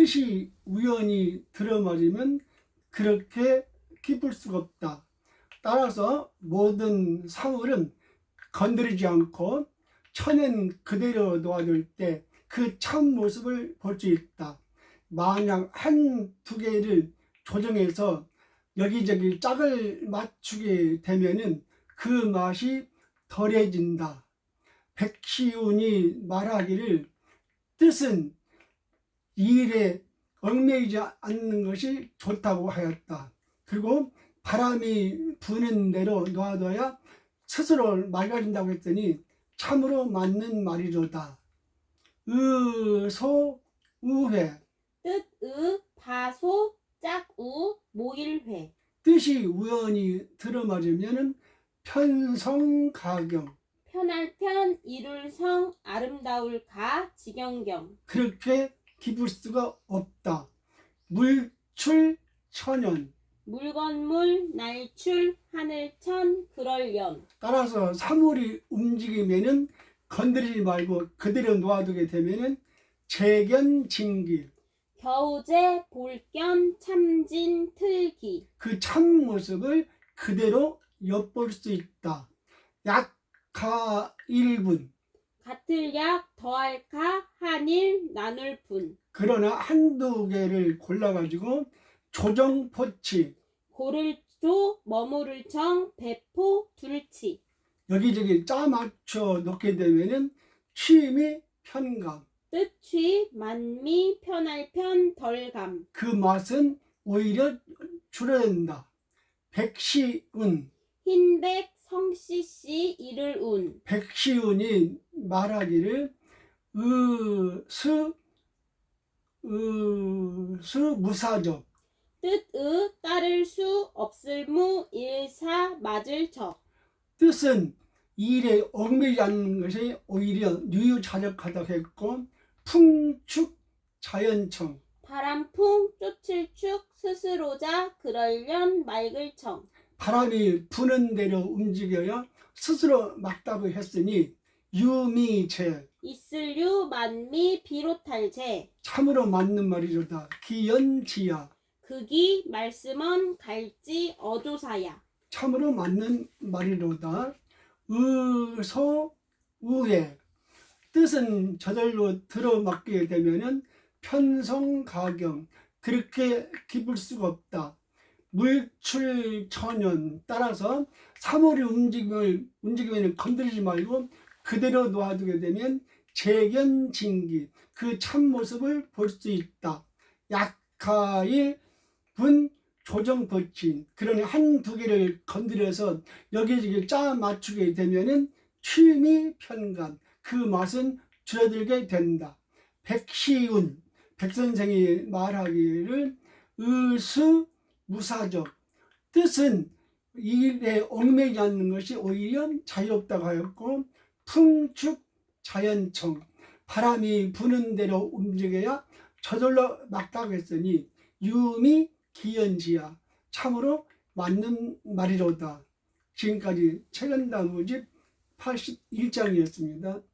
뜻이 우연히 들어맞으면 그렇게 기쁠 수가 없다. 따라서 모든 사물은 건드리지 않고 천연 그대로 놓아둘 때 그 참 모습을 볼 수 있다. 만약 한 두 개를 조정해서 여기저기 짝을 맞추게 되면은 그 맛이 덜해진다. 백시운이 말하기를 뜻은 일에 얽매이지 않는 것이 좋다고 하였다. 그리고 바람이 부는 대로 놔둬야 스스로 맑아진다고 했더니 참으로 맞는 말이로다. 의소 우회 뜻의 다소 짝우 모일회 뜻이 우연히 들어맞으면은 편성가경 편할 편 이룰 성 아름다울 가 지경경 그렇게 기쁠 수가 없다. 물출 천연. 물건물 날출 하늘천 그럴연. 따라서 사물이 움직이면은 건드리지 말고 그대로 놓아두게 되면은 재견진기 겨우제 볼견 참진 틀기. 그 참 모습을 그대로 엿볼 수 있다. 약가 일분 같을 약 더할 가 한일 나눌 분. 그러나 한두 개를 골라가지고 조정 포치. 고를 조 머무를 정 배포 둘치. 여기저기 짜 맞춰 놓게 되면은 취미 편감. 뜻취 만미 편할 편 덜감. 그 맛은 오히려 줄어든다. 백시운. 흰백 성씨씨 이를 운. 백시운이 말하기를 의수 의수 무사적. 뜻의 따를 수 없을 무 일사 맞을 적. 뜻은 일에 얽매이지 않는 것이 오히려 유유자적하다고 했고 풍축 자연청. 바람풍 쫓을 축 스스로자 그럴련 맑을 청 바람이 부는 대로 움직여야 스스로 막다고 했으니 유미제 있을류 만미 비롯할 제 참으로 맞는 말이로다. 기연지야. 극이 말씀은 갈지 어조사야. 참으로 맞는 말이로다. 의소 우회. 뜻은 저절로 들어맞게 되면은 편성가경. 그렇게 기쁠 수가 없다 물출천연 따라서 사물이 움직임을 움직이면 건드리지 말고 그대로 놓아두게 되면 재견진기 그 참모습을 볼 수 있다. 약하일 분 조정 버친 그러니 한두 개를 건드려서 여기저기 짜 맞추게 되면은 취미 편감 그 맛은 줄어들게 된다. 백시운 백선생이 말하기를 의수 무사적 뜻은 일에 얽매이지 않는 것이 오히려 자유롭다고 하였고 풍축 자연청 바람이 부는 대로 움직여야 저절로 막다고 했으니 유미 기연지야 참으로 맞는 말이로다. 지금까지 최근나무집 81장이었습니다.